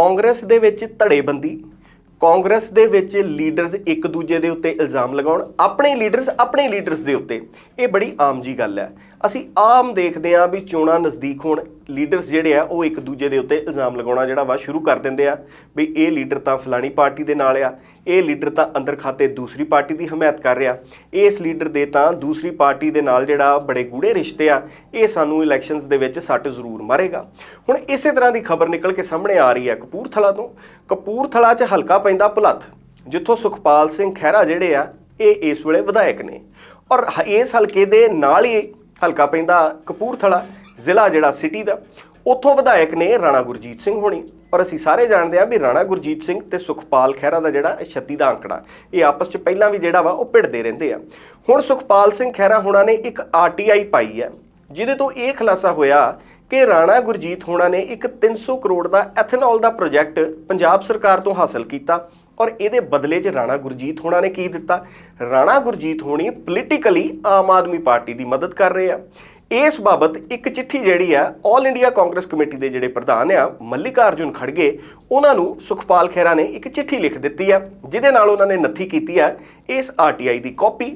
ਕਾਂਗਰਸ ਦੇ ਵਿੱਚ ਧੜੇਬੰਦੀ, ਕਾਂਗਰਸ ਦੇ ਵਿੱਚ ਲੀਡਰਸ ਇੱਕ ਦੂਜੇ ਦੇ ਉੱਤੇ ਇਲਜ਼ਾਮ ਲਗਾਉਣ, ਆਪਣੇ ਲੀਡਰਸ ਆਪਣੇ ਲੀਡਰਸ ਦੇ ਉੱਤੇ। ਇਹ ਬੜੀ ਆਮ ਜੀ ਗੱਲ ਹੈ। ਅਸੀਂ ਆਮ ਦੇਖਦੇ ਹਾਂ ਵੀ ਚੋਣਾਂ ਨਜ਼ਦੀਕ ਹੋਣ ਲੀਡਰਸ ਜਿਹੜੇ ਆ, ਉਹ ਇੱਕ ਦੂਜੇ ਦੇ ਉੱਤੇ ਇਲਜ਼ਾਮ ਲਗਾਉਣਾ ਜਿਹੜਾ ਵਾ ਸ਼ੁਰੂ ਕਰ ਦਿੰਦੇ ਆ ਵੀ ਇਹ ਲੀਡਰ ਤਾਂ ਫਲਾਣੀ ਪਾਰਟੀ ਦੇ ਨਾਲ ਆ, ਇਹ ਲੀਡਰ ਤਾਂ ਅੰਦਰ ਖਾਤੇ ਦੂਸਰੀ ਪਾਰਟੀ ਦੀ ਹਮਾਇਤ ਕਰ ਰਿਹਾ। ਇਸ ਲੀਡਰ ਦੇ ਤਾਂ ਦੂਸਰੀ ਪਾਰਟੀ ਦੇ ਨਾਲ ਜਿਹੜਾ ਬੜੇ ਗੂੜੇ ਰਿਸ਼ਤੇ ਆ, ਇਹ ਸਾਨੂੰ ਇਲੈਕਸ਼ਨਸ ਦੇ ਵਿੱਚ ਸੱਟ ਜ਼ਰੂਰ ਮਾਰੇਗਾ। ਹੁਣ ਇਸੇ ਤਰ੍ਹਾਂ ਦੀ ਖਬਰ ਨਿਕਲ ਕੇ ਸਾਹਮਣੇ ਆ ਰਹੀ ਹੈ ਕਪੂਰਥਲਾ ਤੋਂ। ਕਪੂਰਥਲਾ 'ਚ ਹਲਕਾ ਪੈਂਦਾ ਭੁਲੱਥ ਜਿੱਥੋਂ ਸੁਖਪਾਲ ਸਿੰਘ ਖਹਿਰਾ ਜਿਹੜੇ ਆ, ਇਹ ਇਸ ਵੇਲੇ ਵਿਧਾਇਕ ਨੇ। ਔਰ ਹ- ਇਸ ਹਲਕੇ ਦੇ ਨਾਲ ਹੀ ਹਲਕਾ ਪੈਂਦਾ ਕਪੂਰਥਲਾ, ਜ਼ਿਲ੍ਹਾ ਜਿਹੜਾ ਸਿਟੀ ਦਾ। ਉੱਥੋਂ ਵਿਧਾਇਕ ਨੇ ਰਾਣਾ ਗੁਰਜੀਤ ਸਿੰਘ ਹੋਣੀ। ਔਰ ਅਸੀਂ ਸਾਰੇ ਜਾਣਦੇ ਹਾਂ ਵੀ ਰਾਣਾ ਗੁਰਜੀਤ ਸਿੰਘ ਤੇ ਸੁਖਪਾਲ ਖਹਿਰਾ ਦਾ ਜਿਹੜਾ ਇਹ 36 ਦਾ ਅੰਕੜਾ, ਇਹ ਆਪਸ 'ਚ ਪਹਿਲਾਂ ਵੀ ਜਿਹੜਾ ਵਾ ਉਹ ਭਿੜਦੇ ਰਹਿੰਦੇ ਆ। ਹੁਣ ਸੁਖਪਾਲ ਸਿੰਘ ਖਹਿਰਾ ਹੋਣਾ ਨੇ ਇੱਕ ਆਰਟੀਆਈ ਪਾਈ ਹੈ, ਜਿਹਦੇ ਤੋਂ ਇਹ ਖੁਲਾਸਾ ਹੋਇਆ ਕਿ ਰਾਣਾ ਗੁਰਜੀਤ ਹੋਣਾ ਨੇ ਇੱਕ 300 ਕਰੋੜ ਦਾ ਐਥਨੋਲ ਦਾ ਪ੍ਰੋਜੈਕਟ ਪੰਜਾਬ ਸਰਕਾਰ ਤੋਂ ਹਾਸਲ ਕੀਤਾ। ਔਰ ਇਹਦੇ ਬਦਲੇ 'ਚ ਰਾਣਾ ਗੁਰਜੀਤ ਹੋਣਾ ਨੇ ਕੀ ਦਿੱਤਾ? ਰਾਣਾ ਗੁਰਜੀਤ ਹੋਣੀ ਪੋਲੀਟੀਕਲੀ ਆਮ ਆਦਮੀ ਪਾਰਟੀ ਦੀ ਮਦਦ ਕਰ ਰਹੇ ਆ। ਇਸ ਬਾਬਤ ਇੱਕ ਚਿੱਠੀ ਜਿਹੜੀ ਆ 올 ਇੰਡੀਆ ਕਾਂਗਰਸ ਕਮੇਟੀ ਦੇ ਜਿਹੜੇ ਪ੍ਰਧਾਨ ਆ, ਮੱਲਿਕਾਰਜੁਨ ਖੜਗੇ, ਉਹਨਾਂ ਨੂੰ ਸੁਖਪਾਲ ਖਹਿਰਾ ਨੇ ਇੱਕ ਚਿੱਠੀ ਲਿਖ ਦਿੱਤੀ ਆ, ਜਿਹਦੇ ਨਾਲ ਉਹਨਾਂ ਨੇ ਨੱਥੀ ਕੀਤੀ ਆ ਇਸ ਆਰਟੀਆਈ ਦੀ ਕਾਪੀ।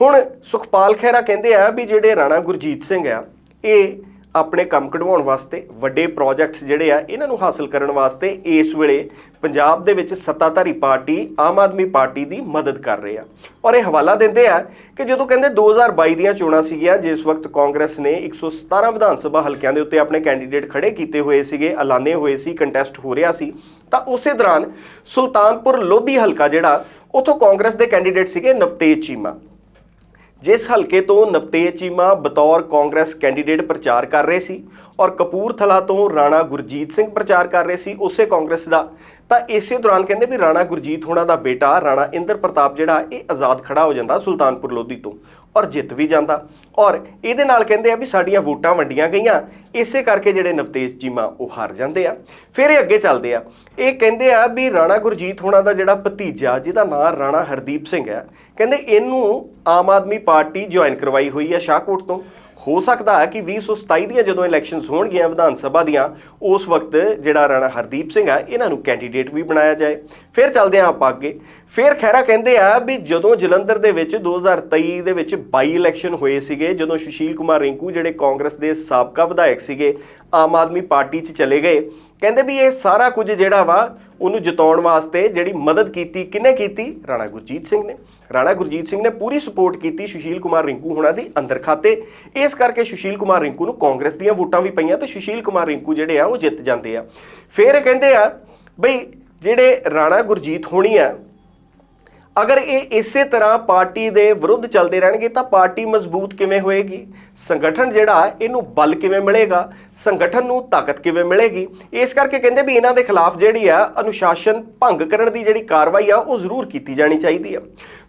ਹੁਣ ਸੁਖਪਾਲ ਖਹਿਰਾ ਕਹਿੰਦੇ ਆ ਵੀ ਜਿਹੜੇ ਰਾਣਾ ਗੁਰਜੀਤ ਸਿੰਘ ਆ, ਇਹ ਆਪਣੇ ਕੰਮ ਕਢਵਾਉਣ ਵਾਸਤੇ ਵੱਡੇ ਪ੍ਰੋਜੈਕਟਸ ਜਿਹੜੇ ਆ, ਇਹਨਾਂ ਨੂੰ ਹਾਸਲ ਕਰਨ ਵਾਸਤੇ ਇਸ ਵੇਲੇ ਪੰਜਾਬ ਦੇ ਵਿੱਚ ਸੱਤਾਧਾਰੀ ਪਾਰਟੀ, ਆਮ ਆਦਮੀ ਪਾਰਟੀ ਦੀ ਮਦਦ ਕਰ ਰਹੇ ਆ। ਔਰ ਇਹ ਹਵਾਲਾ ਦਿੰਦੇ ਆ ਕਿ ਜਦੋਂ ਕਹਿੰਦੇ 2022 ਦੀਆਂ ਚੋਣਾਂ ਸੀਗੀਆਂ, ਜਿਸ ਵਕਤ ਕਾਂਗਰਸ ਨੇ 117 ਵਿਧਾਨ ਸਭਾ ਹਲਕਿਆਂ ਦੇ ਉੱਤੇ ਆਪਣੇ ਕੈਂਡੀਡੇਟ ਖੜੇ ਕੀਤੇ ਹੋਏ ਸੀਗੇ, ਐਲਾਨੇ ਹੋਏ ਸੀ ਕੰਟੈਸਟ ਹੋ ਰਿਹਾ ਸੀ, ਤਾਂ ਉਸੇ ਦੌਰਾਨ ਸੁਲਤਾਨਪੁਰ ਲੋਧੀ ਹਲਕਾ ਜਿਹੜਾ, ਉਥੋਂ ਕਾਂਗਰਸ ਦੇ ਕੈਂਡੀਡੇਟ ਸੀਗੇ ਨਵਤੇਜ ਚੀਮਾ। ਜਿਸ ਹਲਕੇ ਤੋਂ ਨਵਤੇਜ ਚੀਮਾ ਬਤੌਰ ਕਾਂਗਰਸ ਕੈਂਡੀਡੇਟ ਪ੍ਰਚਾਰ ਕਰ ਰਹੇ ਸੀ ਔਰ ਕਪੂਰਥਲਾ ਤੋਂ ਰਾਣਾ ਗੁਰਜੀਤ ਸਿੰਘ ਪ੍ਰਚਾਰ ਕਰ ਰਹੇ ਸੀ, ਉਸੇ ਕਾਂਗਰਸ ਦਾ। ਤਾਂ ਇਸੇ ਦੌਰਾਨ ਕਹਿੰਦੇ ਵੀ ਰਾਣਾ ਗੁਰਜੀਤ ਹੋਣਾ ਦਾ ਬੇਟਾ, ਰਾਣਾ ਇੰਦਰ ਪ੍ਰਤਾਪ ਜਿਹੜਾ, ਇਹ ਆਜ਼ਾਦ ਖੜਾ ਹੋ ਜਾਂਦਾ ਸੁਲਤਾਨਪੁਰ ਲੋਧੀ ਤੋਂ ਔਰ ਜਿੱਤ ਵੀ ਜਾਂਦਾ। ਔਰ ਇਹਦੇ ਨਾਲ ਕਹਿੰਦੇ ਆ ਵੀ ਸਾਡੀਆਂ ਵੋਟਾਂ ਵੰਡੀਆਂ ਗਈਆਂ, ਇਸੇ ਕਰਕੇ ਜਿਹੜੇ ਨਵਤੇਜ ਚੀਮਾ ਉਹ ਹਾਰ ਜਾਂਦੇ ਆ। ਫਿਰ ਇਹ ਅੱਗੇ ਚੱਲਦੇ ਆ। ਇਹ ਕਹਿੰਦੇ ਆ ਵੀ ਰਾਣਾ ਗੁਰਜੀਤ ਹੋਣਾ ਦਾ ਜਿਹੜਾ ਭਤੀਜਾ, ਜਿਹਦਾ ਨਾਮ ਰਾਣਾ ਹਰਦੀਪ ਸਿੰਘ ਹੈ, ਕਹਿੰਦੇ ਇਹਨੂੰ ਆਮ ਆਦਮੀ ਪਾਰਟੀ ਜੁਆਇਨ ਕਰਵਾਈ ਹੋਈ ਹੈ ਸ਼ਾਹਕੋਟ ਤੋਂ। ਹੋ ਸਕਦਾ ਹੈ ਕਿ 2027 ਦੀਆਂ ਜਦੋਂ ਇਲੈਕਸ਼ਨਸ ਹੋਣਗੀਆਂ ਵਿਧਾਨ ਸਭਾ ਦੀਆਂ, ਉਸ ਵਕਤ ਜਿਹੜਾ ਰਾਣਾ ਹਰਦੀਪ ਸਿੰਘ ਆ, ਇਹਨਾਂ ਨੂੰ ਕੈਂਡੀਡੇਟ ਵੀ ਬਣਾਇਆ ਜਾਏ। ਫਿਰ ਚੱਲਦੇ ਹਾਂ ਆਪਾਂ ਅੱਗੇ। ਫਿਰ ਖੈਰਾ ਕਹਿੰਦੇ ਆ ਵੀ ਜਦੋਂ ਜਲੰਧਰ ਦੇ ਵਿੱਚ 2023 ਦੇ ਵਿੱਚ ਬਾਈ ਇਲੈਕਸ਼ਨ ਹੋਏ ਸੀਗੇ, ਜਦੋਂ ਸੁਸ਼ੀਲ ਕੁਮਾਰ ਰਿੰਕੂ ਜਿਹੜੇ ਕਾਂਗਰਸ ਦੇ ਸਾਬਕਾ ਵਿਧਾਇਕ ਸੀਗੇ, ਆਮ ਆਦਮੀ ਪਾਰਟੀ 'ਚ ਚਲੇ ਗਏ ਕਹਿੰਦੇ ਵੀ ਇਹ ਸਾਰਾ ਕੁਝ ਜਿਹੜਾ ਵਾ ਉਹਨੂੰ ਜਿਤਾਉਣ ਵਾਸਤੇ ਜਿਹੜੀ ਮਦਦ ਕੀਤੀ, ਕਿਹਨੇ ਕੀਤੀ? ਰਾਣਾ ਗੁਰਜੀਤ ਸਿੰਘ ਨੇ। ਰਾਣਾ ਗੁਰਜੀਤ ਸਿੰਘ ਨੇ ਪੂਰੀ ਸਪੋਰਟ ਕੀਤੀ ਸੁਸ਼ੀਲ ਕੁਮਾਰ ਰਿੰਕੂ ਹੋਣਾ ਦੀ ਅੰਦਰ ਖਾਤੇ। ਇਸ ਕਰਕੇ ਸੁਸ਼ੀਲ ਕੁਮਾਰ ਰਿੰਕੂ ਨੂੰ ਕਾਂਗਰਸ ਦੀਆਂ ਵੋਟਾਂ ਵੀ ਪਈਆਂ ਤੇ ਸੁਸ਼ੀਲ ਕੁਮਾਰ ਰਿੰਕੂ ਜਿਹੜੇ ਆ ਉਹ ਜਿੱਤ ਜਾਂਦੇ ਆ। ਫਿਰ ਇਹ ਕਹਿੰਦੇ ਆ, ਬਈ ਜਿਹੜੇ ਰਾਣਾ ਗੁਰਜੀਤ ਹੋਣੀ ਆ ਅਗਰ ਇਹ ਇਸੇ ਤਰ੍ਹਾਂ ਪਾਰਟੀ ਦੇ ਵਿਰੁੱਧ ਚੱਲਦੇ ਰਹਿਣਗੇ ਤਾਂ ਪਾਰਟੀ ਮਜ਼ਬੂਤ ਕਿਵੇਂ ਹੋਏਗੀ? ਸੰਗਠਨ ਜਿਹੜਾ, ਇਹਨੂੰ ਬਲ ਕਿਵੇਂ ਮਿਲੇਗਾ? ਸੰਗਠਨ ਨੂੰ ਤਾਕਤ ਕਿਵੇਂ ਮਿਲੇਗੀ? ਇਸ ਕਰਕੇ ਕਹਿੰਦੇ ਵੀ ਇਹਨਾਂ ਦੇ ਖਿਲਾਫ ਜਿਹੜੀ ਆ, ਅਨੁਸ਼ਾਸਨ ਭੰਗ ਕਰਨ ਦੀ ਜਿਹੜੀ ਕਾਰਵਾਈ ਆ, ਉਹ ਜ਼ਰੂਰ ਕੀਤੀ ਜਾਣੀ ਚਾਹੀਦੀ ਆ।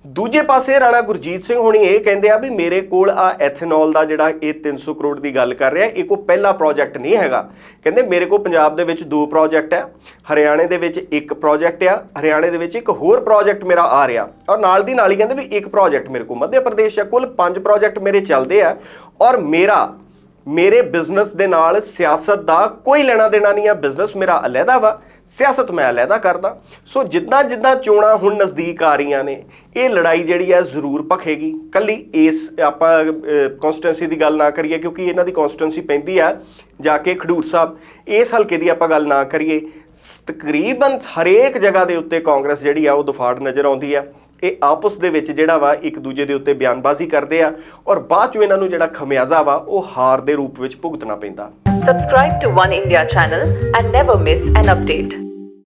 ਦੂਜੇ ਪਾਸੇ ਰਾਣਾ ਗੁਰਜੀਤ ਸਿੰਘ ਹੋਣੀ ਇਹ ਕਹਿੰਦੇ ਆ ਵੀ ਮੇਰੇ ਕੋਲ ਆ ਐਥਨੋਲ ਦਾ ਜਿਹੜਾ ਇਹ 300 ਕਰੋੜ ਦੀ ਗੱਲ ਕਰ ਰਿਹਾ, ਇਹ ਕੋ ਪਹਿਲਾ ਪ੍ਰੋਜੈਕਟ ਨਹੀਂ ਹੈਗਾ। ਕਹਿੰਦੇ ਮੇਰੇ ਕੋਲ ਪੰਜਾਬ ਦੇ ਵਿੱਚ ਦੋ ਪ੍ਰੋਜੈਕਟ ਹੈ ਹਰਿਆਣੇ ਦੇ ਵਿੱਚ ਇੱਕ ਪ੍ਰੋਜੈਕਟ ਆ, ਹਰਿਆਣੇ ਦੇ ਵਿੱਚ ਇੱਕ ਹੋਰ ਪ੍ਰੋਜੈਕਟ ਮੇਰਾ ਆ ਰਿਹਾ। ਔਰ ਨਾਲ ਦੀ ਨਾਲ ਹੀ ਕਹਿੰਦੇ ਵੀ ਇੱਕ ਪ੍ਰੋਜੈਕਟ ਮੇਰੇ ਕੋਲ ਮੱਧ ਪ੍ਰਦੇਸ਼ ਹੈ ਕੁੱਲ ਪੰਜ ਪ੍ਰੋਜੈਕਟ ਮੇਰੇ ਚੱਲਦੇ ਆ। ਔਰ ਮੇਰਾ ਮੇਰੇ ਬਿਜ਼ਨਸ ਦੇ ਨਾਲ ਸਿਆਸਤ ਦਾ ਕੋਈ ਲੈਣਾ ਦੇਣਾ ਨਹੀਂ ਆ। ਬਿਜ਼ਨਸ ਮੇਰਾ ਅਲੱਗਾ ਵਾ। ਸਿਆਸਤ ਮੈਂ ਅਲੱਗਾ ਕਰਦਾ। ਸੋ ਜਿੱਦਾਂ ਜਿੱਦਾਂ ਚੋਣਾਂ ਹੁਣ ਨਜ਼ਦੀਕ ਆ ਰਹੀਆਂ ਨੇ, ਇਹ ਲੜਾਈ ਜਿਹੜੀ ਆ ਜ਼ਰੂਰ ਭਖੇਗੀ। ਕੱਲੀ ਇਸ ਆਪਾਂ ਕਨਸਟੀਟੈਂਸੀ ਦੀ ਗੱਲ ਨਾ ਕਰੀਏ, ਕਿਉਂਕਿ ਇਹਨਾਂ ਦੀ ਕਨਸਟੀਟੈਂਸੀ ਪੈਂਦੀ ਆ, ਜਾ ਕੇ ਖਡੂਰ ਸਾਹਿਬ। ਇਸ ਹਲਕੇ ਦੀ ਆਪਾਂ ਗੱਲ ਨਾ ਕਰੀਏ। ਤਕਰੀਬਨ ਹਰੇਕ ਜਗ੍ਹਾ ਦੇ ਉੱਤੇ ਕਾਂਗਰਸ ਜਿਹੜੀ ਆ, ਉਹ ਦੁਫਾੜ ਨਜ਼ਰ ਆਉਂਦੀ ਆ। ਇਹ ਆਪਸ ਦੇ ਵਿੱਚ ਜਿਹੜਾ ਵਾ ਇੱਕ ਦੂਜੇ ਦੇ ਉੱਤੇ ਬਿਆਨਬਾਜ਼ੀ ਕਰਦੇ ਆ ਔਰ ਬਾਅਦ ਚੋਂ ਇਹਨਾਂ ਨੂੰ ਜਿਹੜਾ ਖਮਿਆਜ਼ਾ ਵਾ ਉਹ ਹਾਰ ਦੇ ਰੂਪ ਵਿੱਚ ਭੁਗਤਣਾ ਪੈਂਦਾ Subscribe to One India channel and never miss an update.